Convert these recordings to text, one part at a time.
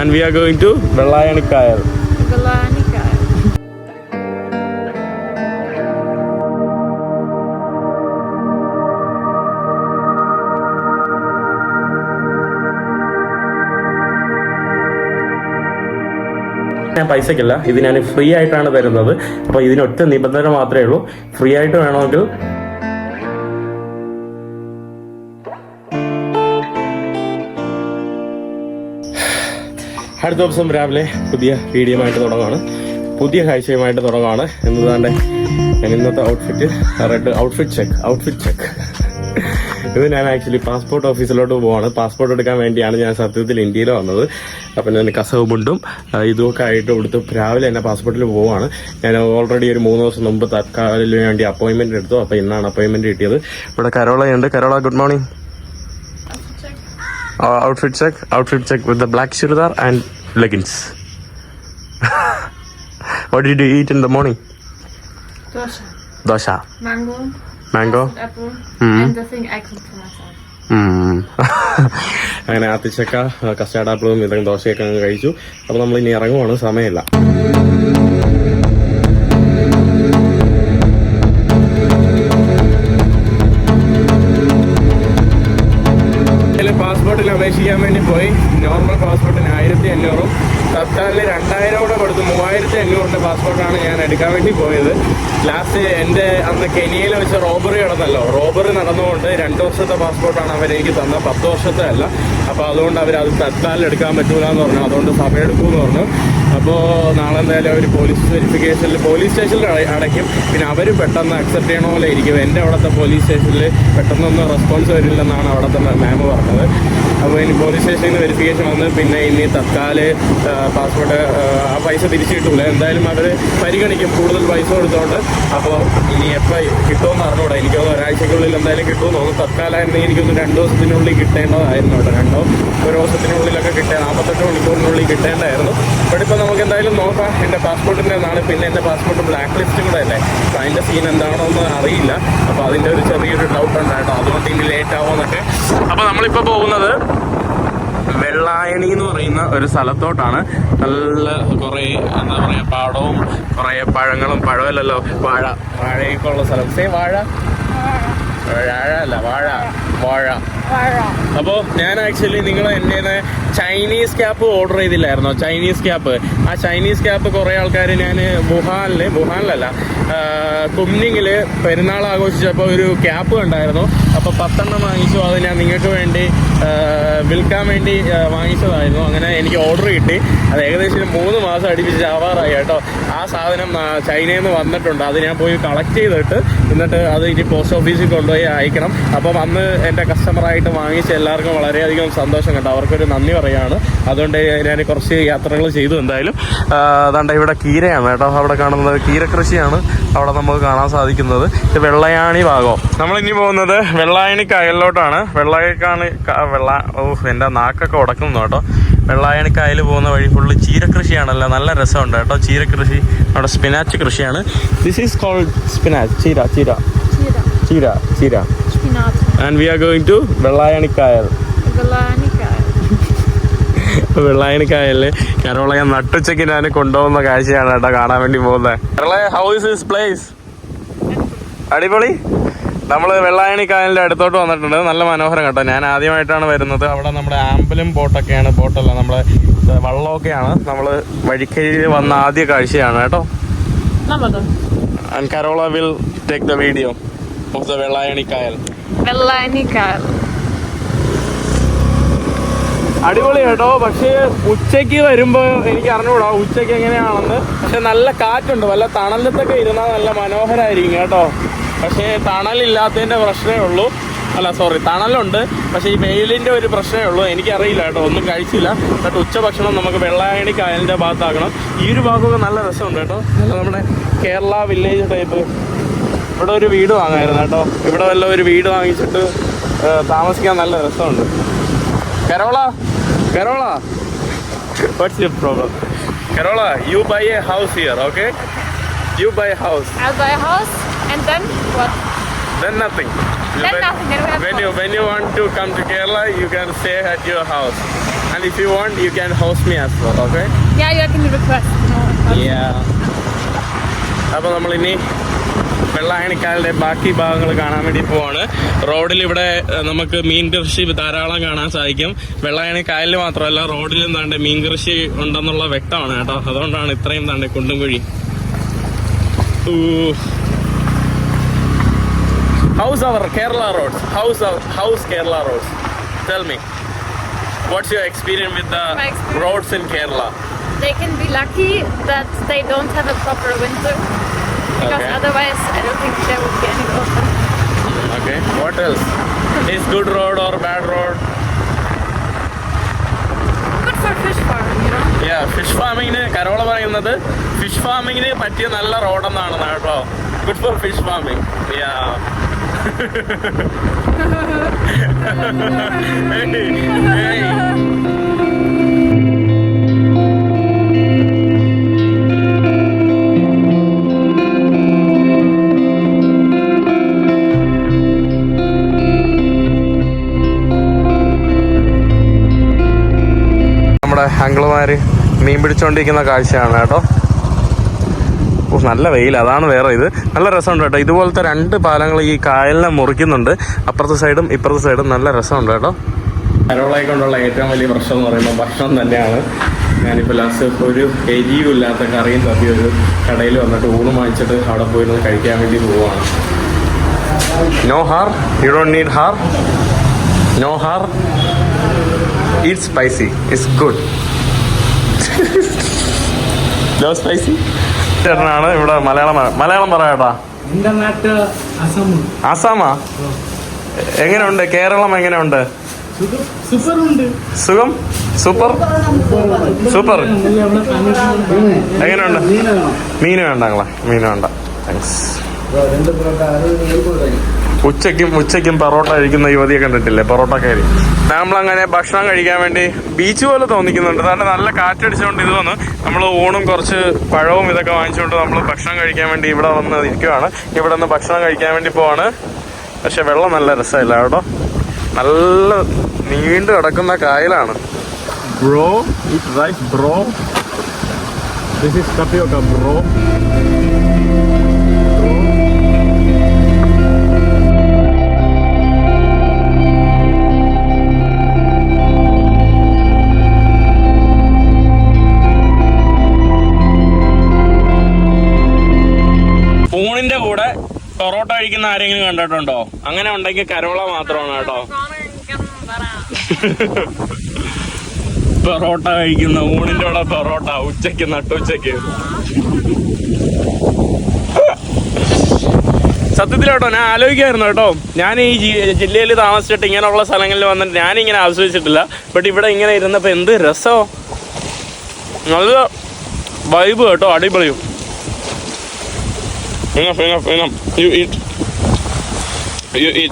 And we are going to Vellayani Kayal. ഞാൻ പൈസക്കില്ല. ഇത് ഞാൻ ഫ്രീ ആയിട്ടാണ് തരുന്നത്. അപ്പോൾ ഇതിനൊറ്റ നിബന്ധന മാത്രമേ ഉള്ളൂ. ഫ്രീ ആയിട്ട് വേണമെങ്കിൽ അടുത്ത ദിവസം രാവിലെ പുതിയ വീഡിയോയുമായിട്ട് തുടങ്ങുകയാണ് പുതിയ കാഴ്ചയുമായിട്ട് തുടങ്ങുകയാണ് എന്നതാണ്ട് ഞാൻ ഇന്നത്തെ outfit red outfit check outfit check ഇത് ഞാൻ ആക്ച്വലി പാസ്പോർട്ട് ഓഫീസിലോട്ട് പോവാണ്. പാസ്പോർട്ട് എടുക്കാൻ വേണ്ടിയാണ് ഞാൻ സത്യത്തിൽ ഇന്ത്യയിൽ വന്നത്. അപ്പം ഞാൻ കസവ് മുണ്ടും ഇതുമൊക്കെ ആയിട്ട് കൊടുത്ത് രാവിലെ തന്നെ പാസ്പോർട്ടിൽ പോവാണ്. ഞാൻ ഓൾറെഡി ഒരു മൂന്ന് ദിവസം മുമ്പ് തൽക്കാലിന് വേണ്ടി അപ്പോയിൻമെന്റ് എടുത്തു. അപ്പോൾ ഇന്നാണ് അപ്പോയിൻമെന്റ് കിട്ടിയത്. ഇവിടെ കരോളയുണ്ട്. Carola good morning outfit check outfit check with the black churidar and leggings what did you eat in the morning Dosha. Dosa Mango. Mango Apple. Mhm. And the thing I cooked for myself. ഉം. അങ്ങനെ ആത്തിച്ചക്ക custard ആപ്പിളും ഇതൊക്കെ ദോശയൊക്കെ കഴിച്ചു അപ്പൊ നമ്മൾ ഇനി ഇറങ്ങുവാണ് സമയമില്ല അപേക്ഷിക്കാൻ വേണ്ടി പോയി. നോർമൽ പാസ്പോർട്ടിന് ആയിരത്തി അഞ്ഞൂറും. തത്താലിന് രണ്ടായിരം കൂടെ കൊടുത്ത് മൂവായിരത്തി അഞ്ഞൂറിന്റെ പാസ്പോർട്ടാണ് ഞാൻ എടുക്കാൻ വേണ്ടി പോയത്. ലാസ്റ്റ് എന്റെ അന്ന് കെനിയയിൽ വെച്ച് റോബറി നടന്നല്ലോ. റോബറി നടന്നുകൊണ്ട് രണ്ട് വർഷത്തെ പാസ്പോർട്ടാണ് അവരെനിക്ക് തന്ന. പത്ത് വർഷത്തെ അല്ല. അപ്പോൾ അതുകൊണ്ട് അവർ അത് തത്താലിൽ എടുക്കാൻ പറ്റൂല എന്ന് പറഞ്ഞു. അതുകൊണ്ട് സമയമെടുക്കുമെന്ന് പറഞ്ഞു. അപ്പോൾ നാളെ എന്തായാലും അവർ പോലീസ് വെരിഫിക്കേഷനിൽ പോലീസ് സ്റ്റേഷനിൽ അട- അടയ്ക്കും. പിന്നെ അവർ പെട്ടെന്ന് അക്സെപ്റ്റ് ചെയ്യണ പോലെ ഇരിക്കും. എന്റെ അവിടുത്തെ പോലീസ് സ്റ്റേഷനിൽ പെട്ടെന്നൊന്നും റെസ്പോൺസ് വരില്ലെന്നാണ് അവിടുത്തെ മാം പറഞ്ഞത്. അപ്പോൾ ഇനി പോലീസ് സ്റ്റേഷനിൽ വെരിഫിക്കേഷൻ വന്ന് പിന്നെ ഇനി തത്കാൽ പാസ്പോർട്ട് ആ പൈസ തിരിച്ചു കിട്ടൂല എന്തായാലും അവർ പരിഗണിക്കും. കൂടുതൽ പൈസ കൊടുത്തോണ്ട്. അപ്പോൾ ഇനി എപ്പോൾ കിട്ടുമെന്ന് അറിഞ്ഞൂടാ. എനിക്കൊന്ന് ഒരാഴ്ചക്കുള്ളിൽ എന്തായാലും കിട്ടുമെന്ന് തോന്നുന്നു. തത്കാലായിരുന്നെങ്കിൽ എനിക്കൊന്ന് രണ്ട് ദിവസത്തിനുള്ളിൽ കിട്ടേണ്ടതായിരുന്നു കേട്ടോ. രണ്ടോ ഒരു ദിവസത്തിനുള്ളിലൊക്കെ കിട്ടേ നാൽപ്പത്തെട്ട് മണിക്കൂറിനുള്ളിൽ കിട്ടേണ്ടായിരുന്നു. ബട്ട് ഇപ്പോൾ നമുക്ക് എന്തായാലും നോക്കാം. എന്റെ പാസ്പോർട്ടിന്റെ നാളെ പിന്നെ എന്റെ പാസ്പോർട്ട് ബ്ലാക്ക് ലിസ്റ്റ് കൂടെ അല്ലേ? അപ്പോൾ അതിന്റെ സീൻ എന്താണോ എന്ന് അറിയില്ല. അപ്പോൾ അതിന്റെ ഒരു ചെറിയൊരു ഡൗട്ട് ഉണ്ടായിട്ടോ. അതുകൊണ്ട് ഇനി ലേറ്റ് ആവുമെന്നൊക്കെ അപ്പോൾ നമ്മളിപ്പോൾ പോകുന്നത് വെള്ളായണി എന്ന് പറയുന്ന ഒരു സ്ഥലത്തോട്ടാണ്. നല്ല കുറേ എന്താ പറയുക പാടവും കുറേ പഴങ്ങളും പഴമല്ലല്ലോ. വാഴ. വാഴയൊക്കെ ഉള്ള സ്ഥലം. സേ വാഴ. വാഴ അല്ല വാഴ. വാഴ. അപ്പോൾ ഞാൻ ആക്ച്വലി നിങ്ങൾ എന്റെ ചൈനീസ് ക്യാപ്പ് ഓർഡർ ചെയ്തില്ലായിരുന്നോ? ചൈനീസ് ക്യാപ്പ് ആ ചൈനീസ് ക്യാപ്പ് കുറേ ആൾക്കാർ ഞാൻ വുഹാനിൽ വുഹാനിലല്ല കുംനിങ്ങിൽ പെരുന്നാൾ ആഘോഷിച്ചപ്പോൾ ഒരു ക്യാപ്പ് കണ്ടായിരുന്നു. അപ്പോൾ പത്തെണ്ണം വാങ്ങിച്ചു. അത് ഞാൻ നിങ്ങൾക്ക് വേണ്ടി വിൽക്കാൻ വേണ്ടി വാങ്ങിച്ചതായിരുന്നു. അങ്ങനെ എനിക്ക് ഓർഡർ കിട്ടി. അത് ഏകദേശം മൂന്ന് മാസം അടിപ്പിച്ച് ആവാറായി കേട്ടോ. ആ സാധനം ചൈനയിൽ നിന്ന് വന്നിട്ടുണ്ട്. അത് ഞാൻ പോയി കളക്ട് ചെയ്തിട്ട് എന്നിട്ട് അത് ഇനി പോസ്റ്റ് ഓഫീസിൽ കൊണ്ടുപോയി അയക്കണം. അപ്പം അന്ന് എന്റെ കസ്റ്റമറായിട്ട് വാങ്ങിച്ച എല്ലാവർക്കും വളരെയധികം സന്തോഷം കണ്ടു അവർക്കൊരു നന്ദി പറയുകയാണ് അതുകൊണ്ട് ഞാൻ കുറച്ച് യാത്രകൾ ചെയ്തു എന്തായാലും. അതാണ്ട് ഇവിടെ കീരയാണ് കേട്ടോ. അവിടെ കാണുന്നത് കീര കൃഷിയാണ് അവിടെ നമുക്ക് കാണാൻ സാധിക്കുന്നത് ഇത് വെള്ളയാണി ഭാഗം. നമ്മൾ ഇനി പോകുന്നത് വെള്ളായണി കായലിലോട്ടാണ്. വെള്ളായണി വെള്ള ഓ എന്റെ നാക്കൊക്കെ ഉടക്കുന്നു കേട്ടോ. വെള്ളായണി കായൽ പോകുന്ന വഴി ഫുള്ള് ചീരകൃഷിയാണല്ലോ നല്ല രസമുണ്ട് കേട്ടോ. ചീരകൃഷി അവിടെ സ്പിനാച്ച് കൃഷിയാണ്. ദിസ് ഈസ് കോൾഡ് സ്പിനാച്ച് ചീര ചീര. ചീര. ചീര. And we are going to Vellayani Kayal. Galanica. Vellayani കായലിൽ കരോളയെ നട്ടുച്ചയ്ക്ക് ഞാൻ കൊണ്ടുപോകുന്ന കാഴ്ചയാണ് കേട്ടോ കാണാൻ വേണ്ടി പോകുന്നത്. Kerala how is this place അടിപൊളി. നമ്മൾ വെള്ളായണി കായലിന്റെ അടുത്തോട്ട് വന്നിട്ടുണ്ട്. നല്ല മനോഹരം കേട്ടോ. ഞാൻ ആദ്യമായിട്ടാണ് വരുന്നത്. അവിടെ നമ്മുടെ ആമ്പലും ബോട്ടൊക്കെയാണ്. ബോട്ടല്ല നമ്മുടെ വള്ളമൊക്കെയാണ്. നമ്മൾ വഴിക്കരിയിൽ വന്ന ആദ്യ കാഴ്ചയാണ് കേട്ടോ. And Carola will take the video of the Vellayani Kayal. Galanica. അടിപൊളി കേട്ടോ. പക്ഷേ ഉച്ചയ്ക്ക് വരുമ്പോൾ എനിക്ക് അറിഞ്ഞുകൂടാ ഉച്ചയ്ക്ക് എങ്ങനെയാണെന്ന്. പക്ഷെ നല്ല കാറ്റുണ്ട്. വല്ല തണലത്തൊക്കെ ഇരുന്നാൽ നല്ല മനോഹരമായിരിക്കും കേട്ടോ. പക്ഷേ തണലില്ലാത്തതിന്റെ പ്രശ്നമേ ഉള്ളൂ. അല്ല സോറി തണലുണ്ട്. പക്ഷേ ഈ വെയിലിന്റെ ഒരു പ്രശ്നമേ ഉള്ളൂ. എനിക്കറിയില്ല കേട്ടോ ഒന്നും കഴിച്ചില്ല. ബട്ട് ഉച്ച ഭക്ഷണം നമുക്ക് വെള്ളായണി കായലിന്റെ ഭാഗത്താക്കണം ഈ ഒരു ഭാഗമൊക്കെ നല്ല രസമുണ്ട് കേട്ടോ. നമ്മുടെ കേരള വില്ലേജ് ടൈപ്പ് ഇവിടെ ഒരു വീട് വാങ്ങായിരുന്നു കേട്ടോ. ഇവിടെ വല്ല ഒരു വീട് വാങ്ങിച്ചിട്ട് താമസിക്കാൻ നല്ല രസമുണ്ട്. Carola, Carola, what's your problem? Carola, you buy a house here, okay? You buy a house. I'll buy a house and then what? then nothing. Then nothing, then we have when you house. when you want to come to Kerala, you can stay at your house, and if you want, you can host me as well. Okay? Yeah, you can request. No, അപ്പോൾ നമ്മൾ ഇനി വെള്ളായണിക്കാലിന്റെ ബാക്കി ഭാഗങ്ങൾ കാണാൻ വേണ്ടി പോവാണ്. റോഡിൽ ഇവിടെ നമുക്ക് മീൻ കൃഷി ധാരാളം കാണാൻ സാധിക്കും. വെള്ളായണി കായലിൽ മാത്രമല്ല റോഡിലും താണ്ട് മീൻ കൃഷി ഉണ്ടെന്നുള്ള വ്യക്തമാണ് കേട്ടോ. അതുകൊണ്ടാണ് ഇത്രയും താണ്ട് കുണ്ടും കുഴി how's our Kerala road how's our how's Kerala road tell me what's your experience with the roads in Kerala They can be lucky that they don't have a proper winter. Because Okay. otherwise, I don't think there would be any problem. Okay. What else? Is good road or bad road? Good for fish farming, you know. Yeah, fish farming. Carola പറയുന്നത് fish ഫാമിങ്ങിന് പറ്റിയ നല്ല റോഡെന്നാണ് കേട്ടോ good for fish farming yeah നമ്മുടെ അങ്കിളുമാര് മീൻ പിടിച്ചുകൊണ്ടിരിക്കുന്ന കാഴ്ചയാണ് കേട്ടോ. ഓ നല്ല വെയിൽ അതാണ് വേറെ ഇത്. നല്ല രസമുണ്ട് കേട്ടോ. ഇതുപോലത്തെ രണ്ട് പാലങ്ങൾ ഈ കായലിനെ മുറിക്കുന്നുണ്ട്. അപ്പുറത്തെ സൈഡും ഇപ്പുറത്തെ സൈഡും നല്ല രസമുണ്ട് കേട്ടോ. കരോളായി കൊണ്ടുള്ള ഏറ്റവും വലിയ പ്രശ്നം എന്ന് പറയുമ്പോൾ ഭക്ഷണം തന്നെയാണ്. ഞാനിപ്പോൾ ലാസ്റ്റ് ഒരു എരിയും ഇല്ലാത്ത കറിയും തപ്പി ഒരു കടയിൽ വന്നിട്ട് ഊണ് വാങ്ങിച്ചിട്ട് അവിടെ പോയിരുന്ന് കഴിക്കാൻ വേണ്ടി പോവാണ്. No hot you don't need hot no hot eat spicy it's good no spicy ചേട്ടനാണ് ഇവിടെ മലയാളം മലയാളം പറയാട്ടാ ആസാമാ എങ്ങനെയുണ്ട്? കേരളം എങ്ങനെയുണ്ട്? സുഖം. സൂപ്പർ? സൂപ്പർ. എങ്ങനെയുണ്ട്? മീൻ വേണ്ട മീൻ വേണ്ടങ്ങളെ മീൻ വേണ്ട. താങ്ക്സ് ഉച്ചയ്ക്കും ഉച്ചയ്ക്കും പൊറോട്ട കഴിക്കുന്ന യുവതിയെ കണ്ടിട്ടില്ലേ? പൊറോട്ടക്കാരി നമ്മളങ്ങനെ ഭക്ഷണം കഴിക്കാൻ വേണ്ടി ബീച്ച് പോലെ തോന്നിക്കുന്നുണ്ട്. കാരണം നല്ല കാറ്റടിച്ചുകൊണ്ട് ഇത് വന്ന് നമ്മൾ ഊണും കുറച്ച് പഴവും ഇതൊക്കെ വാങ്ങിച്ചുകൊണ്ട് നമ്മൾ ഭക്ഷണം കഴിക്കാൻ വേണ്ടി ഇവിടെ വന്ന് ഇരിക്കുവാണ്. ഇവിടെ നിന്ന് ഭക്ഷണം കഴിക്കാൻ വേണ്ടി പോവാണ്. പക്ഷെ വെള്ളം നല്ല രസമില്ല കേട്ടോ. നല്ല നീണ്ടു കിടക്കുന്ന കായലാണ്. Bro it bro this is bro കഴിക്കുന്ന ആരെങ്കിലും കണ്ടിട്ടുണ്ടോ? അങ്ങനെ ഉണ്ടെങ്കിൽ കരോള മാത്രമാണ് കേട്ടോ. പൊറോട്ട കഴിക്കുന്ന ഊണിന്റെ കൂടെ പൊറോട്ട ഉച്ചയ്ക്ക് നട്ടുച്ചയ്ക്ക് സത്യത്തിൽ കേട്ടോ ഞാൻ ആലോചിക്കായിരുന്നു കേട്ടോ. ഞാൻ ഈ ജില്ലയിൽ താമസിച്ചിട്ട് ഇങ്ങനെയുള്ള സ്ഥലങ്ങളിൽ വന്നിട്ട് ഞാനിങ്ങനെ ആസ്വദിച്ചിട്ടില്ല. ബട്ട് ഇവിടെ ഇങ്ങനെ ഇരുന്നപ്പോൾ എന്ത് രസമോ നല്ല വൈബ് കേട്ടോ അടിപൊളിയും. Enough, enough, enough. You eat. You eat.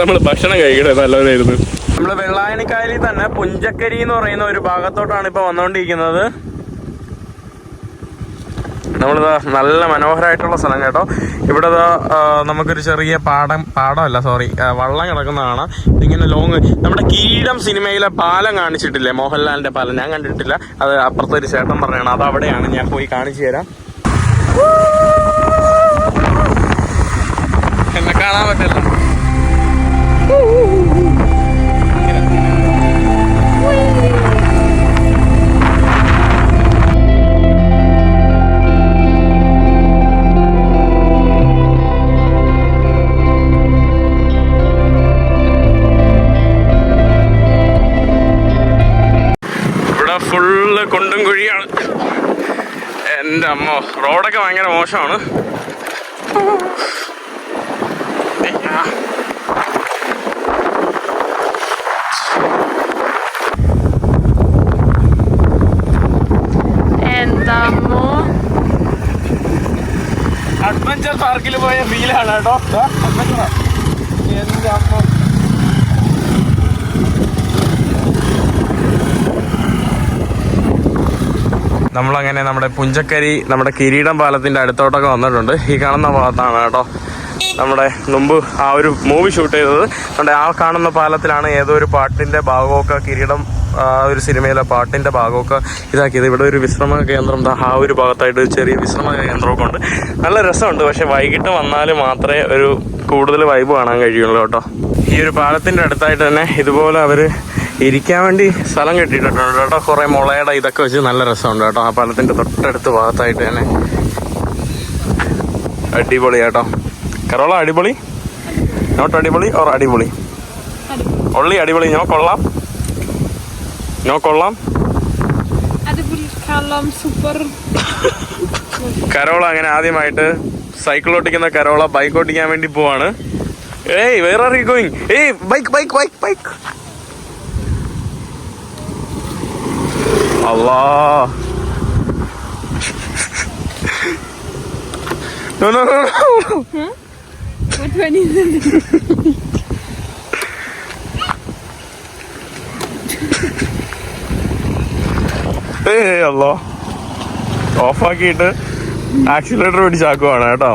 നമ്മൾ ഭക്ഷണം കഴിക്കണേ നല്ലവരായിരുന്നു നമ്മൾ വെള്ളായണിക്കായലിൽ തന്നെ പുഞ്ചക്കരി എന്ന് പറയുന്ന ഒരു ഭാഗത്തോട്ടാണ് ഇപ്പൊ വന്നുകൊണ്ടിരിക്കുന്നത് നമ്മളിതാ നല്ല മനോഹരമായിട്ടുള്ള സ്ഥലം കേട്ടോ. ഇവിടെ നമുക്കൊരു ചെറിയ പാടം പാടമല്ല സോറി വള്ളം കിടക്കുന്നതാണ്. ഇങ്ങനെ ലോങ് നമ്മുടെ കിരീടം സിനിമയിലെ പാലം കാണിച്ചിട്ടില്ലേ? മോഹൻലാലിന്റെ പാലം. ഞാൻ കണ്ടിട്ടില്ല. അത് അപ്പുറത്തെ ഒരു ചേട്ടൻ പറയണം. അത് അവിടെയാണ്. ഞാൻ പോയി കാണിച്ചു തരാം. എന്നെ കാണാൻ പറ്റില്ല. ഫുള്ള് കുണ്ടും കുഴിയാണ്. എന്റെ അമ്മ റോഡൊക്കെ ഭയങ്കര മോശമാണ്. അഡ്വഞ്ചർ പാർക്കിൽ പോയ ഫീലാണ് കേട്ടോ. അഡ്വഞ്ചറാണ് എന്റെ അമ്മ? നമ്മളങ്ങനെ നമ്മുടെ പുഞ്ചക്കരി നമ്മുടെ കിരീടം പാലത്തിന്റെ അടുത്തോട്ടൊക്കെ വന്നിട്ടുണ്ട്. ഈ കാണുന്ന ഭാഗത്താണ് കേട്ടോ നമ്മുടെ മുമ്പ് ആ ഒരു മൂവി ഷൂട്ട് ചെയ്തത്. നമ്മുടെ ആ കാണുന്ന പാലത്തിലാണ് ഏതോ ഒരു പാട്ടിന്റെ ഭാഗമൊക്കെ കിരീടം ആ ഒരു സിനിമയിലെ പാട്ടിന്റെ ഭാഗമൊക്കെ ഇതാക്കിയത്. ഇവിടെ ഒരു വിശ്രമ കേന്ദ്രം ആ ഒരു ഭാഗത്തായിട്ട് ചെറിയ വിശ്രമ കേന്ദ്രമൊക്കെ ഉണ്ട്. നല്ല രസമുണ്ട്. പക്ഷെ വൈകിട്ട് വന്നാൽ മാത്രമേ ഒരു കൂടുതൽ വൈബ് കാണാൻ കഴിയുള്ളൂ കേട്ടോ. ഈ ഒരു പാലത്തിന്റെ അടുത്തായിട്ട് തന്നെ ഇതുപോലെ അവർ ഇരിക്കാൻ വേണ്ടി സ്ഥലം കെട്ടിയിട്ടുണ്ട് കേട്ടോ. കുറെ മുളയുടെ ഇതൊക്കെ വെച്ച് നല്ല രസമുണ്ട് കേട്ടോ. ആ പാലത്തിന്റെ തൊട്ടടുത്ത് ഭാഗത്തായിട്ട് തന്നെ. അടിപൊളി കേട്ടോ. കരോള അടിപൊളി? നോട്ട് അടിപൊളി ഓർ അടിപൊളി? ഒള്ളി അടിപൊളി. ഞോ കൊള്ളാം. ഞോ കൊള്ളാം. കരോള അങ്ങനെ ആദ്യമായിട്ട് സൈക്കിൾ ഓട്ടിക്കുന്ന കരോള ബൈക്ക് ഓട്ടിക്കാൻ വേണ്ടി പോവാണ്. Hey where are you going hey bike bike bike bike Allah No, no, no, no. Huh? What one is it? ഏയ് അല്ലോ ഓഫാക്കിയിട്ട് ആക്സിലേറ്റർ പിടിച്ചാക്കുവാണ് കേട്ടോ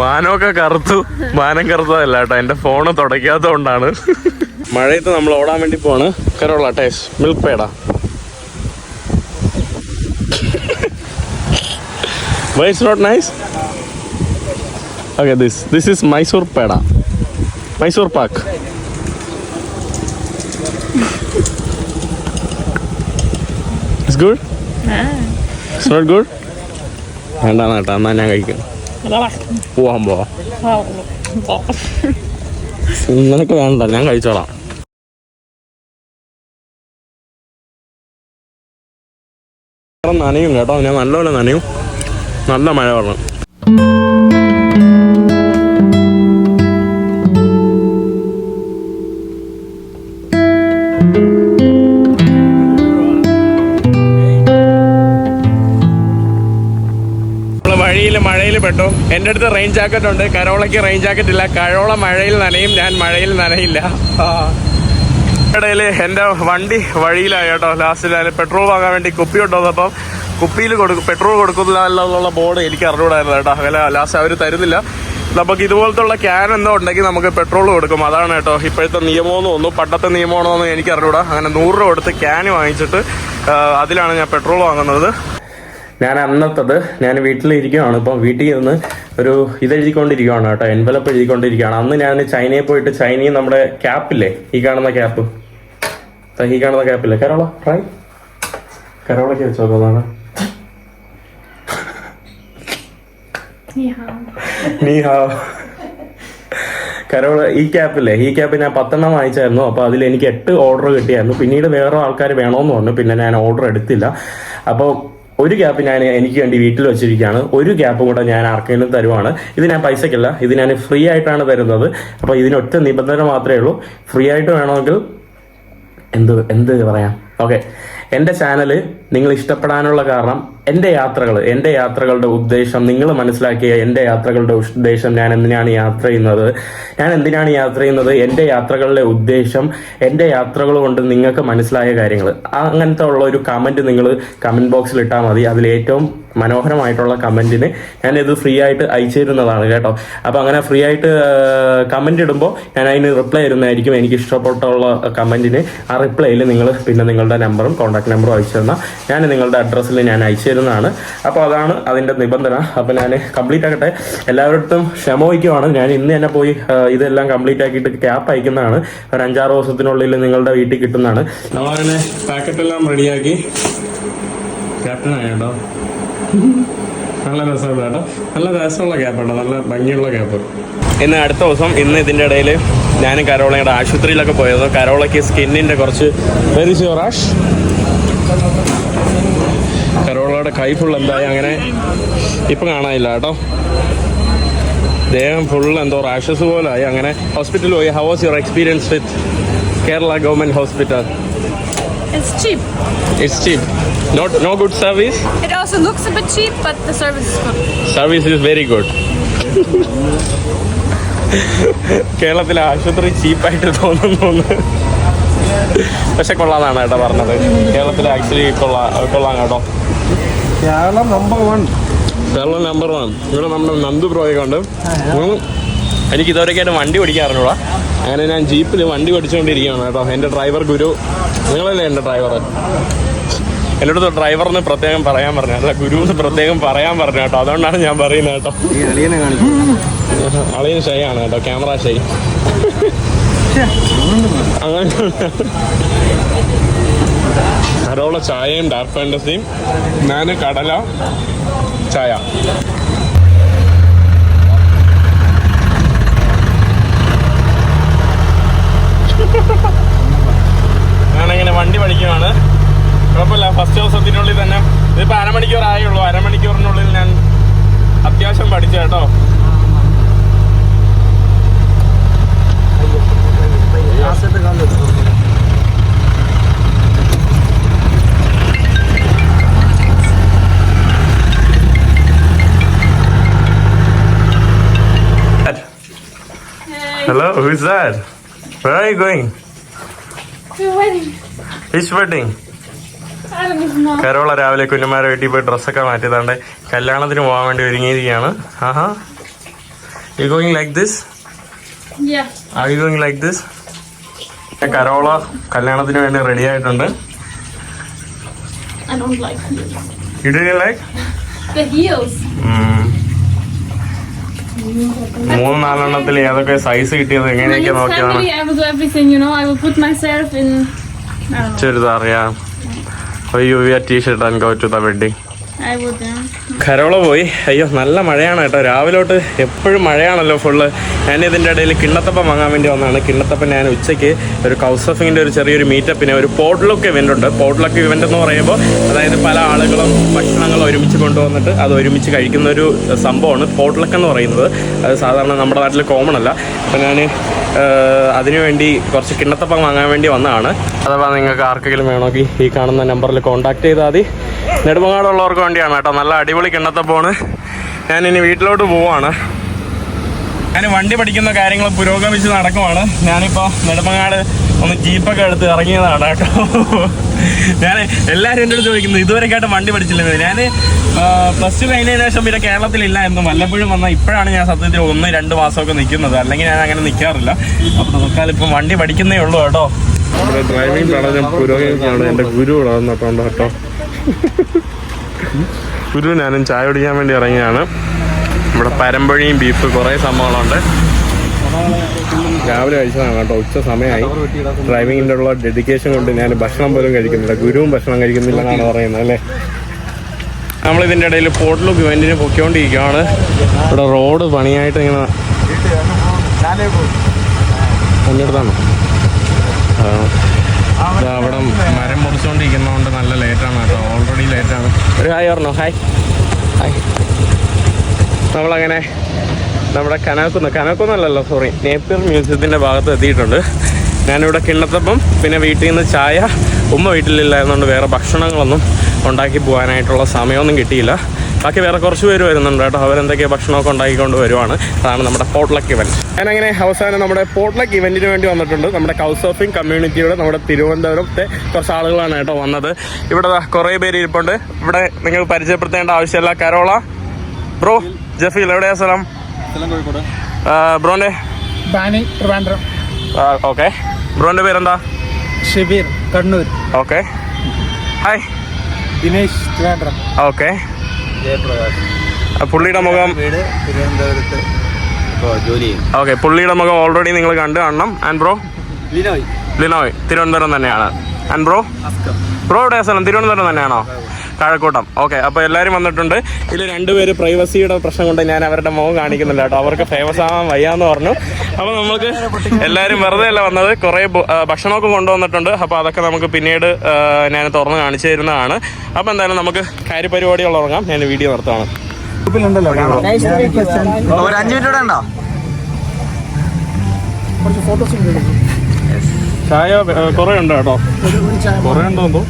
മാനമൊക്കെ കറുത്തു. മാനം കറുത്തതല്ല കേട്ടോ. എന്റെ ഫോണ് തുടയ്ക്കാത്തോണ്ടാണ് മഴയത്ത് നമ്മൾ ഓടാൻ വേണ്ടി പോവാണ്. Carola tastes. Milk peda not nice okay this this is Mysore peda Mysore pak it's good it's not good വേണ്ട കേട്ടോ. എന്നാൽ ഞാൻ കഴിക്കും. പോവാൻ പോവാം. നിനക്ക് വേണ്ട ഞാൻ കഴിച്ചോളാം. നനയും കേട്ടോ ഞാൻ നല്ലപോലെ നനയും. നല്ല മഴ വരണം. പെട്ടു എന്റെ അടുത്ത് റെയിൻ ജാക്കറ്റ് ഉണ്ട്. കരോളയ്ക്ക് റെയിൻ ജാക്കറ്റ് ഇല്ല. കരോള മഴയിൽ നനയും. ഞാൻ മഴയിൽ നനയില്ല. ഇടയിൽ എന്റെ വണ്ടി വഴിയിലായി കേട്ടോ. ലാസ്റ്റിൽ ഞാൻ പെട്രോൾ വാങ്ങാൻ വേണ്ടി കുപ്പി കൊണ്ടുവന്നപ്പം കുപ്പിയിൽ കൊടുക്കും പെട്രോൾ കൊടുക്കുന്നില്ല എന്നുള്ള ബോർഡ് എനിക്ക് അറിഞ്ഞുകൂടായിരുന്നു കേട്ടോ. അങ്ങനെ ലാസ്റ്റ് അവർ തരുന്നില്ല. നമുക്ക് ഇതുപോലത്തുള്ള ക്യാൻ എന്തോ ഉണ്ടെങ്കിൽ നമുക്ക് പെട്രോൾ കൊടുക്കും. അതാണ് കേട്ടോ. ഇപ്പോഴത്തെ നിയമമെന്ന് തോന്നുന്നു. പണ്ടത്തെ നിയമമാണോ എന്ന് എനിക്ക് അറിഞ്ഞൂടാ അങ്ങനെ നൂറ് രൂപ കൊടുത്ത് ക്യാൻ വാങ്ങിച്ചിട്ട് അതിലാണ് ഞാൻ പെട്രോൾ വാങ്ങുന്നത്. ഞാൻ അന്നത്തത് ഞാൻ വീട്ടിലിരിക്കുകയാണ് ഇപ്പം വീട്ടിൽ നിന്ന് ഒരു ഇത് എഴുതിക്കൊണ്ടിരിക്കുകയാണ് കേട്ടോ എൻവലപ്പ് എഴുതിക്കൊണ്ടിരിക്കുകയാണ് അന്ന് ഞാൻ ചൈനയിൽ പോയിട്ട് ചൈനയിൽ നമ്മുടെ ക്യാപ്പില്ലേ ഈ കാണുന്ന ക്യാപ്പ്. ഈ കാണുന്ന ക്യാപ്പില്ലേ? കരോള ട്രൈ കരോളയ്ക്ക് വെച്ചോക്കുന്നതാണ് Yeah. നീ ഹാവ് കരോള ഈ ക്യാപ്പില്ലേ? ഈ ക്യാപ്പ് ഞാൻ പത്തെണ്ണം വാങ്ങിച്ചായിരുന്നു അപ്പോൾ അതിൽ എനിക്ക് എട്ട് ഓർഡർ കിട്ടിയായിരുന്നു. പിന്നീട് വേറെ ആൾക്കാർ വേണമെന്ന് പറഞ്ഞു. പിന്നെ ഞാൻ ഓർഡർ എടുത്തില്ല. അപ്പോൾ ഒരു ഗ്യാപ്പ് ഞാൻ എനിക്ക് വേണ്ടി വീട്ടിൽ വെച്ചിരിക്കുകയാണ്. ഒരു ഗ്യാപ്പ് കൂടെ ഞാൻ ആർക്കെങ്കിലും തരുവാണ്. ഇത് ഞാൻ പൈസക്കല്ല ഇത് ഞാൻ ഫ്രീ ആയിട്ടാണ് തരുന്നത്. അപ്പോൾ ഇതിനൊറ്റ നിബന്ധന മാത്രമേ ഉള്ളൂ. ഫ്രീ ആയിട്ട് വേണമെങ്കിൽ എന്ത് എന്ത് പറയാം? ഓക്കെ എന്റെ ചാനൽ നിങ്ങൾ ഇഷ്ടപ്പെടാനുള്ള കാരണം എന്റെ യാത്രകൾ എന്റെ യാത്രകളുടെ ഉദ്ദേശം നിങ്ങൾ മനസ്സിലാക്കിയ എന്റെ യാത്രകളുടെ ഉദ്ദേശം ഞാൻ എന്തിനാണ് യാത്ര ചെയ്യുന്നത്? ഞാൻ എന്തിനാണ് യാത്ര ചെയ്യുന്നത്? എന്റെ യാത്രകളുടെ ഉദ്ദേശം എന്റെ യാത്രകൾ കൊണ്ട് നിങ്ങൾക്ക് മനസ്സിലായ കാര്യങ്ങൾ. അങ്ങനത്തെ ഉള്ള ഒരു കമന്റ് നിങ്ങൾ കമന്റ് ബോക്സിൽ ഇട്ടാൽ മതി. അതിൽ ഏറ്റവും മനോഹരമായിട്ടുള്ള കമന്റിന് ഞാനിത് ഫ്രീ ആയിട്ട് അയച്ചു തരുന്നതാണ് കേട്ടോ. അപ്പോൾ അങ്ങനെ ഫ്രീ ആയിട്ട് കമന്റ് ഇടുമ്പോൾ ഞാൻ അതിന് റിപ്ലൈ തരുന്നതായിരിക്കും എനിക്ക് ഇഷ്ടപ്പെട്ടുള്ള കമന്റിന് ആ റിപ്ലൈയിൽ നിങ്ങൾ പിന്നെ നിങ്ങളുടെ നമ്പറും കോൺടാക്ട് നമ്പറും അയച്ചു തന്നാൽ ഞാൻ നിങ്ങളുടെ അഡ്രസ്സിൽ ഞാൻ അയച്ചു തരുന്നതാണ് അപ്പോൾ അതാണ് അതിന്റെ നിബന്ധന. അപ്പോൾ ഞാൻ കംപ്ലീറ്റ് ആക്കട്ടെ. എല്ലാവരുടെ ക്ഷമ വയ്ക്കുവാണ്. ഞാൻ ഇന്ന് തന്നെ പോയി ഇതെല്ലാം കംപ്ലീറ്റ് ആക്കിയിട്ട് ക്യാപ്പ് അയക്കുന്നതാണ്. ഒരു അഞ്ചാറ് ദിവസത്തിനുള്ളിൽ നിങ്ങളുടെ വീട്ടിൽ കിട്ടുന്നതാണ്. പാക്കറ്റ് എല്ലാം റെഡിയാക്കി ക്യാപ്റ്റനായി കേട്ടോ. നല്ല രസമുള്ള കേട്ടോ. നല്ല രസമുള്ള ക്യാപ്പ് കേട്ടോ നല്ല ഭംഗിയുള്ള ക്യാപ്പ് ഇന്ന് അടുത്ത ദിവസം ഇന്ന് ഇതിന്റെ ഇടയിൽ ഞാനും കരോളയുടെ ആശുപത്രിയിലൊക്കെ പോയത് കരോളയ്ക്ക് സ്കിന്നിന്റെ കുറച്ച് വെരി റാഷ് കരോളയുടെ കൈ ഫുൾ എന്തായി അങ്ങനെ ഇപ്പം കാണാനില്ല കേട്ടോ ദേഹം ഫുൾ എന്തോ റാഷസ് പോലായി അങ്ങനെ ഹോസ്പിറ്റലിൽ പോയി how was your experience with Kerala government hospital It's cheap. It's cheap. Not no good service It also looks a bit cheap, but the service is good. Service is very good. കേരളത്തിലെ ആശുപത്രി ചീപ്പായിട്ട് തോന്നുന്നു പക്ഷെ കൊള്ളാന്നാണ് കേട്ടോ പറഞ്ഞത്. കേരളത്തിൽ actually കൊള്ളാം കൊള്ളാം കേട്ടോ. Keralam number one Keralam number one ഇവിടെ നമ്മുടെ നന്ദു പ്രോയൊക്കെ ഉണ്ട്. എനിക്ക് ഇതുവരെയൊക്കെയായിട്ട് വണ്ടി ഓടിക്കാറുള്ള അങ്ങനെ ഞാൻ ജീപ്പിൽ വണ്ടി ഓടിച്ചുകൊണ്ടിരിക്കുകയാണ് കേട്ടോ. എന്റെ ഡ്രൈവർ ഗുരു. നിങ്ങളല്ലേ എന്റെ ഡ്രൈവർ എന്റെ അടുത്ത് ഡ്രൈവറിന് പ്രത്യേകം പറയാൻ പറഞ്ഞു. അല്ല ഗുരു എന്ന് പ്രത്യേകം പറയാൻ പറഞ്ഞു കേട്ടോ. അതുകൊണ്ടാണ് ഞാൻ പറയുന്നത് കേട്ടോ. ഈ അളിയനെ കാണിക്കും. അളിയൻ ഷൈ ആണ് കേട്ടോ. Camera shy. അങ്ങനെ കരോള ചായയും ഡാർക്ക് ഫാന്റസിയും ഞാൻ കടല ചായ ഞാനങ്ങനെ വണ്ടി പഠിക്കുവാണ് കുഴപ്പമില്ല ഫസ്റ്റ് ദിവസത്തിനുള്ളിൽ തന്നെ ഇതിപ്പോൾ അരമണിക്കൂർ ആയുള്ളൂ അരമണിക്കൂറിനുള്ളിൽ ഞാൻ അത്യാവശ്യം പഠിച്ചു കേട്ടോ Hello, who's that? Where are you going? To a wedding. Which wedding? I don't know. കരോള രാവിലെ കുഞ്ഞുമാരെ വീട്ടിൽ പോയി ഡ്രസ്സൊക്കെ മാറ്റിയതാണ്ട് കല്യാണത്തിന് പോകാൻ വേണ്ടി ഒരുങ്ങിയിരിക്കുകയാണ് ആഹാ you going like this Yeah. Are you going like this Carola കല്യാണത്തിന് വേണ്ടി റെഡി ആയിട്ടുണ്ട് I don't like heels. You do like The heels. മൂന്ന് നാലെണ്ണത്തിൽ ഏതൊക്കെ സൈസ് കിട്ടിയത്? എങ്ങനെയൊക്കെ നോക്കിയതാണ് ചെറുതറിയാം അയ്യോ ടീ ഷർട്ട് അനുഭവിച്ചു wedding I would, yeah. Carola പോയി. അയ്യോ നല്ല മഴയാണ് കേട്ടോ. രാവിലോട്ട് എപ്പോഴും മഴയാണല്ലോ ഫുള്ള് ഞാൻ ഇതിന്റെ ഇടയിൽ കിണ്ണത്തപ്പം വാങ്ങാൻ വേണ്ടി വന്നതാണ്. കിണ്ണത്തപ്പം ഞാൻ ഉച്ചയ്ക്ക് ഒരു കൗസഫിങ്ങിന്റെ ഒരു ചെറിയൊരു മീറ്റപ്പിന് ഒരു പോട്ട്ലൊക്കെ ഇവന്റ് ഉണ്ട്. പോട്ട്ലൊക്കെ ഇവന്റ് എന്ന് പറയുമ്പോൾ അതായത് പല ആളുകളും ഭക്ഷണങ്ങൾ ഒരുമിച്ച് കൊണ്ടുവന്നിട്ട് അത് ഒരുമിച്ച് കഴിക്കുന്ന ഒരു സംഭവമാണ്. പോട്ട്ലക്ക് എന്ന് പറയുന്നത്. അത് സാധാരണ നമ്മുടെ നാട്ടിൽ കോമൺ അല്ല. അപ്പം ഞാൻ അതിനുവേണ്ടി കുറച്ച് കിണ്ണത്തപ്പം വാങ്ങാൻ വേണ്ടി വന്നതാണ്. അഥവാ നിങ്ങൾക്ക് ആർക്കെങ്കിലും വേണമെങ്കിൽ ഈ കാണുന്ന നമ്പറിൽ കോൺടാക്ട് ചെയ്താൽ മതി. നെടുമങ്ങാടുള്ളവർക്ക് വേണ്ടിയാണ് കേട്ടോ. നല്ല അടിപൊളി കിണ്ണത്തപ്പമാണ്. ഞാൻ ഇനി വീട്ടിലോട്ട് പോവാണ്. ഞാൻ വണ്ടി പഠിക്കുന്ന കാര്യങ്ങൾ പുരോഗമിച്ച് നടക്കുവാണ്. ഞാനിപ്പോൾ നെടുമങ്ങാട് ഒന്ന് ജീപ്പൊക്കെ എടുത്ത് ഇറങ്ങിയതാണ് കേട്ടോ. ഞാൻ എല്ലാവരും എന്റെ അടുത്ത് ഇതുവരെയൊക്കെയായിട്ട് വണ്ടി പഠിച്ചില്ലെന്ന്? ഞാൻ പ്ലസ് ടു കഴിഞ്ഞതിന് ശേഷം പിന്നെ എന്ന് വല്ലപ്പോഴും വന്നാൽ ഇപ്പോഴാണ് ഞാൻ സത്യത്തിൽ ഒന്ന് രണ്ട് മാസമൊക്കെ നിൽക്കുന്നത്. അല്ലെങ്കിൽ ഞാൻ അങ്ങനെ നിൽക്കാറില്ല. അപ്പോൾ തൽക്കാലം ഇപ്പം വണ്ടി പഠിക്കുന്നേ ഉള്ളൂ കേട്ടോ. നമ്മുടെ ഡ്രൈവിംഗ് പഠനം പുരോഗമിക്കുകയാണ്. എന്റെ ഗുരു ഇവിടെ വന്നിട്ടുണ്ട് കേട്ടോ. ഗുരു ഞാനും ചായ കുടിക്കാൻ വേണ്ടി ഇറങ്ങിയാണ്. ഇവിടെ പരമ്പഴിയും ബീഫ് കുറേ സംഭവങ്ങളുണ്ട്. രാവിലെ കഴിച്ചതാണ് കേട്ടോ. ഉച്ച സമയമായി. ഡ്രൈവിങ്ങിന്റെ ഉള്ള ഡെഡിക്കേഷൻ കൊണ്ട് ഞാൻ ഭക്ഷണം പോലും കഴിക്കുന്നില്ല. ഗുരുവും ഭക്ഷണം കഴിക്കുന്നില്ല എന്നാണ് പറയുന്നത് അല്ലേ? നമ്മളിതിന്റെ ഇടയിൽ പോട്ടിലും ഇവന്റിന് പൊയ്ക്കൊണ്ടിരിക്കുകയാണ്. ഇവിടെ റോഡ് പണിയായിട്ട് ഇങ്ങനെ എന്നിടത്താണോ അവിടെ മരം മുറിച്ചുകൊണ്ടിരിക്കുന്നതുകൊണ്ട് നല്ല ലേറ്റാണ് കേട്ടോ. ഓൾറെഡി ലേറ്റാണ് ഒരു ഹായ് പറഞ്ഞോ? ഹായ് ഹായ് നമ്മളങ്ങനെ നമ്മുടെ കനാക്കുന്ന് കനാക്കുന്നല്ലല്ലോ സോറി നേപ്പിയർ മ്യൂസിയത്തിന്റെ ഭാഗത്ത് എത്തിയിട്ടുണ്ട്. ഞാനിവിടെ കിണ്ണത്തപ്പം പിന്നെ വീട്ടിൽ നിന്ന് ചായ ഉമ്മ വീട്ടിലില്ലായിരുന്നുകൊണ്ട് വേറെ ഭക്ഷണങ്ങളൊന്നും ഉണ്ടാക്കി പോകാനായിട്ടുള്ള സമയമൊന്നും കിട്ടിയില്ല. ബാക്കി വേറെ കുറച്ച് പേര് വരുന്നുണ്ട് കേട്ടോ. അവരെന്തൊക്കെയോ ഭക്ഷണമൊക്കെ ഉണ്ടാക്കിക്കൊണ്ട് വരുവാണ്. അതാണ് നമ്മുടെ പോട്ട്ലക്ക് ഇവന്റ് ഞാനങ്ങനെ അവസാനം നമ്മുടെ പോട്ട്ലക്ക് ഇവന്റിന് വേണ്ടി വന്നിട്ടുണ്ട്. നമ്മുടെ ഹൗസ് സർഫിംഗ് കമ്മ്യൂണിറ്റിയുടെ നമ്മുടെ തിരുവനന്തപുരത്തെ കുറച്ച് ആളുകളാണ് കേട്ടോ വന്നത്. ഇവിടെ കുറേ പേര് ഇരിപ്പുണ്ട്. ഇവിടെ നിങ്ങൾ പരിചയപ്പെടുത്തേണ്ട ആവശ്യമില്ല. കരോള. ബ്രോ ജഫീൽ എവിടെയാ സ്ഥലം കോഴിക്കോട്. ബ്രോന്റെ? ബാനി ട്രിവാൻഡ്രം. ഓക്കെ. ബ്രോന്റെ പേരെന്താ? Shibeer Kannur. Okay. Hi. Dinesh Trivandrum. Okay. Jayaprakash. പുള്ളിയുടെ മുഖം വീട് തിരുവനന്തപുരത്ത് ഇപ്പോൾ ജോലി ചെയ്യും. ഓക്കെ പുള്ളിയുടെ മുഖം ഓൾറെഡി നിങ്ങൾ കണ്ടു കാണണം. And bro Linoy. Linoy Thiruvananthapuram തന്നെയാണ്. ആൻഡ് ബ്രോ ബ്രോ എവിടെയാ സ്ഥലം തിരുവനന്തപുരം തന്നെയാണോ? കഴക്കൂട്ടം ഓക്കെ അപ്പോൾ എല്ലാരും വന്നിട്ടുണ്ട്. ഇതിൽ രണ്ടുപേര് പ്രൈവസിയുടെ പ്രശ്നം കൊണ്ട് ഞാൻ അവരുടെ മുഖം കാണിക്കുന്നില്ല കേട്ടോ. അവർക്ക് ഫേമസ് ആവാൻ വയ്യാന്ന് പറഞ്ഞു. അപ്പോൾ നമുക്ക് എല്ലാരും വെറുതെ അല്ല വന്നത്. കുറേ ഭക്ഷണമൊക്കെ കൊണ്ടുവന്നിട്ടുണ്ട്. അപ്പോൾ അതൊക്കെ നമുക്ക് പിന്നീട് ഞാൻ തുറന്ന് കാണിച്ചു തരുന്നതാണ്. അപ്പോൾ എന്തായാലും നമുക്ക് കാര്യപരിപാടികൾ ഉറങ്ങാം ഞാൻ വീഡിയോ നിർത്തുകയാണ് ഒരു അഞ്ച് മിനിറ്റ് ഉണ്ടോ? ചായ കുറേ ഉണ്ട് കേട്ടോ? കുറേ ഉണ്ടോ എന്തോ?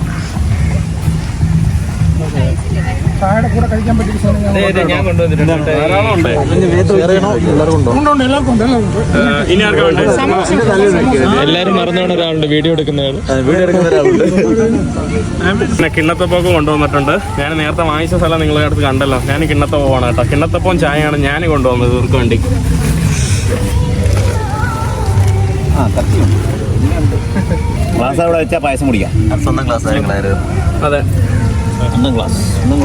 ചായയുടെ കൂടെ കഴിക്കാൻ പറ്റിയ സാധനം ഞാൻ കൊണ്ടുവന്നിട്ടുണ്ട്. എല്ലാരും മറന്നോണ ഒരാളുണ്ട് വീഡിയോ എടുക്കുന്നയാൾ കിണ്ണത്തപ്പൊക്കെ കൊണ്ടുവന്നിട്ടുണ്ട്. ഞാൻ നേരത്തെ വാങ്ങിച്ച സ്ഥലം നിങ്ങളുടെ അടുത്ത് കണ്ടല്ലോ. ഞാൻ കിണ്ണത്തപ്പമാണ് കേട്ടോ. കിണ്ണത്തപ്പവും ചായയാണ് ഞാൻ കൊണ്ടുവന്നത് ഇവർക്ക് വേണ്ടി. ഗ്ലാസ് അവിടെ വെച്ചാൽ പായസം കുടിക്കാം. സ്വന്തം ക്ലാസ് ആയിരുന്നു അതെ. ഒന്നും ഒന്നും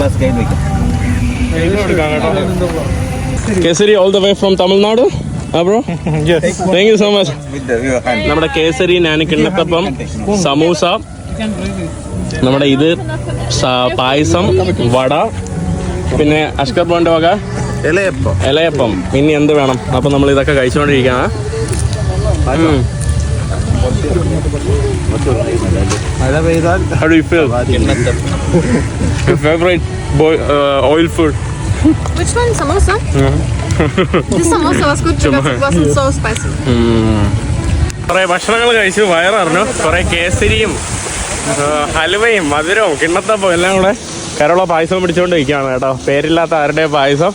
kesari all the way from Tamil Nadu. Bro thank you so much നമ്മുടെ കേസരി ഞാൻ കിണ്ണത്തപ്പം സമൂസ നമ്മുടെ ഇത് പായസം വട പിന്നെ അഷ്കർ പോണ്ട വക ഇലയപ്പം. ഇലയപ്പം. ഇനി എന്ത് വേണം? അപ്പൊ നമ്മൾ ഇതൊക്കെ കഴിച്ചുകൊണ്ടിരിക്കുകയാണ്. മഴ പെയ്താൽ How do you feel? Your favorite boy, uh, oil food? Which one? Samosa? this samosa was good because it wasn't so spicy. കുറെ ഭക്ഷണങ്ങൾ കഴിച്ചു വയററിഞ്ഞു കുറെ കേസരിയും ആ, ഹലുവയും മധുരവും കിണ്ണത്തപ്പവും എല്ലാം കൂടെ കരോള പായസം പിടിച്ചുകൊണ്ട് ഇരിക്കുകയാണ് കേട്ടോ പേരില്ലാത്ത ആരുടെ പായസം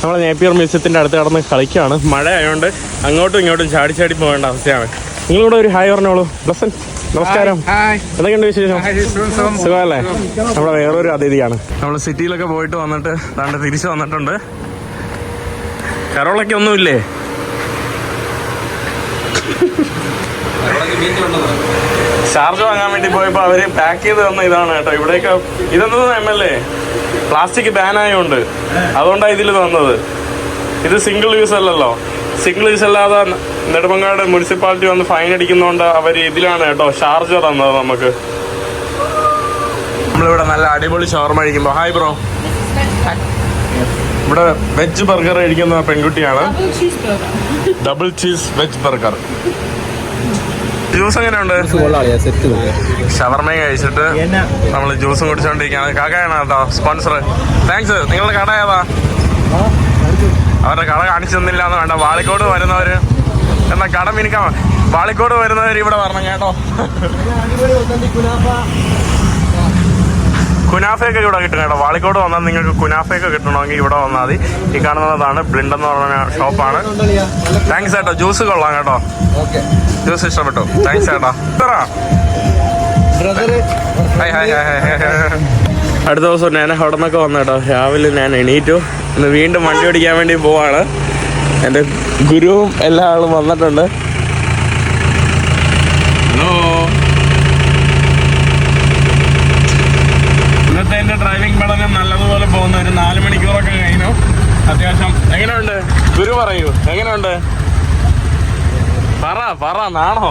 നമ്മൾ നേപ്പിയർ മ്യൂസിയത്തിന്റെ അടുത്ത് കിടന്ന് കളിക്കുകയാണ് മഴ ആയതുകൊണ്ട് അങ്ങോട്ടും ഇങ്ങോട്ടും ചാടി ചാടി പോകേണ്ട അവസ്ഥയാണ് നിങ്ങളിവിടെ ഒരു ഹായ് പറഞ്ഞോളൂ. ബ്ലസൻ നമസ്കാരം. എന്തൊക്കെയുണ്ട് വിശേഷം? സുഖമല്ലേ? നമ്മുടെ വേറൊരു അതിഥിയാണ്. നമ്മൾ സിറ്റിയിലൊക്കെ പോയിട്ട് വന്നിട്ട് താണ്ട് തിരിച്ചു വന്നിട്ടുണ്ട്. കരോളൊക്കെ ഒന്നുമില്ലേ? ചാർജ് വാങ്ങാൻ വേണ്ടി പോയപ്പോ അവർ പാക്ക് ചെയ്ത് തന്ന ഇതാണ് കേട്ടോ. ഇവിടെയൊക്കെ ഇതെന്നത് M L A plastic ban ആയതുകൊണ്ട് അതുകൊണ്ടാണ് ഇതിൽ തന്നത്. ഇത് സിംഗിൾ യൂസ് അല്ലല്ലോ. സിംഗിൾ യൂസ് അല്ലാതെ നെടുമങ്ങാട് മുനിസിപ്പാലിറ്റി വന്ന് ഫൈൻ അടിക്കുന്നതുകൊണ്ട് അവർ ഇതിലാണ് കേട്ടോ ഷാർജ തന്നത് നമുക്ക്. നമ്മളിവിടെ നല്ല അടിപൊളി ഷവർമ കഴിക്കുമ്പോൾ ഹായ് ബ്രോ ഇവിടെ വെജ് ബർഗർ കഴിക്കുന്ന പെൺകുട്ടിയാണ്. Double cheese veg burger juice എങ്ങനെയുണ്ട്? ഷവർമ ഷവർമയും കഴിച്ചിട്ട് നമ്മൾ ജ്യൂസും കുടിച്ചോണ്ടിരിക്കുകയാണ്. കാക്കയാണ് കേട്ടോ സ്പോൺസർ താങ്ക്സ് നിങ്ങളുടെ കട ഏതാ? അവരുടെ കട കാണിച്ചു തന്നില്ല എന്ന് വേണ്ട. വാളിക്കോട് വരുന്നവര് എന്നാ കട മിനിക്കാൻ വാളിക്കോട് വരുന്നവർ ഇവിടെ വരണം കേട്ടോ. കുനാഫയൊക്കെ ഇവിടെ കിട്ടും കേട്ടോ. വാളിക്കോട് വന്നാൽ നിങ്ങൾക്ക് കുനാഫയൊക്കെ കിട്ടണമെങ്കിൽ ഇവിടെ വന്നാൽ മതി. ഈ കാണുന്നതാണ് ബ്ലിൻഡ് എന്ന് പറഞ്ഞ ഷോപ്പാണ്. താങ്ക്സ് ആട്ടോ ജ്യൂസ് കൊള്ളാം കേട്ടോ. ജ്യൂസ് ഇഷ്ടപ്പെട്ടു. താങ്ക്സ് ചേട്ടാ. ഇത്ര. Hi hi hi hi. അടുത്ത ദിവസം ഞാൻ അവിടെ നിന്നൊക്കെ വന്നു കേട്ടോ. രാവിലെ ഞാൻ എണീറ്റു. ഇന്ന് വീണ്ടും വണ്ടി ഓടിക്കാൻ വേണ്ടി പോവാണ്. എന്റെ ഗുരുവും എല്ലാ ആളും വന്നിട്ടുണ്ട്. ഹലോ ഇന്നത്തെ എന്റെ ഡ്രൈവിംഗ് പഠനം നല്ലതുപോലെ പോകുന്ന. ഒരു നാല് മണിക്കൂറൊക്കെ കഴിഞ്ഞു. അത്യാവശ്യം എങ്ങനെയുണ്ട്? ഗുരു പറയൂ. എങ്ങനെയുണ്ട്? പറ പറ. നാണോ?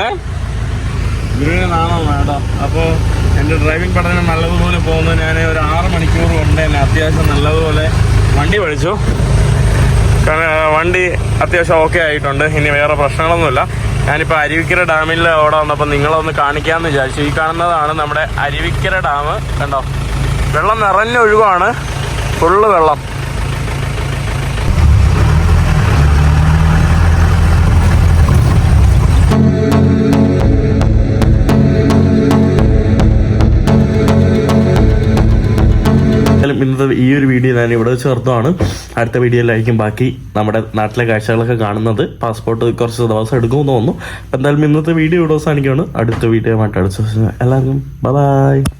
ഏ? ഗുരുവിന് നാണോ? വേണ്ട അപ്പോൾ എന്റെ ഡ്രൈവിംഗ് പഠനം നല്ലതുപോലെ പോകുന്നു. ഞാൻ ഒരു ആറ് മണിക്കൂർ കൊണ്ട് തന്നെ അത്യാവശ്യം നല്ലതുപോലെ വണ്ടി പഠിച്ചു. വണ്ടി അത്യാവശ്യം ഓക്കെ ആയിട്ടുണ്ട്. ഇനി വേറെ പ്രശ്നങ്ങളൊന്നുമില്ല. ഞാനിപ്പോൾ അരുവിക്കര ഡാമിൽ അവിടെ വന്നപ്പോൾ നിങ്ങളൊന്ന് കാണിക്കാമെന്ന് വിചാരിച്ചു. ഈ കാണുന്നതാണ് നമ്മുടെ അരുവിക്കര ഡാം. കണ്ടോ? വെള്ളം നിറഞ്ഞൊഴുകാണ് ഫുള്ള് വെള്ളം. ഇന്നത്തെ ഈ ഒരു വീഡിയോ ഞാൻ ഇവിടെ ചേർത്തതാണ് അടുത്ത വീഡിയോയിലായിരിക്കും ബാക്കി നമ്മുടെ നാട്ടിലെ കാഴ്ചകളൊക്കെ കാണുന്നത്. പാസ്പോർട്ട് കുറച്ച് ദിവസം എടുക്കുമെന്ന് തോന്നുന്നു. എന്തായാലും ഇന്നത്തെ വീഡിയോ ഇവിടെ അവസാനിക്കുകയാണ്. അടുത്ത വീഡിയോ മാറ്റം അടുത്ത എല്ലാവർക്കും ബൈ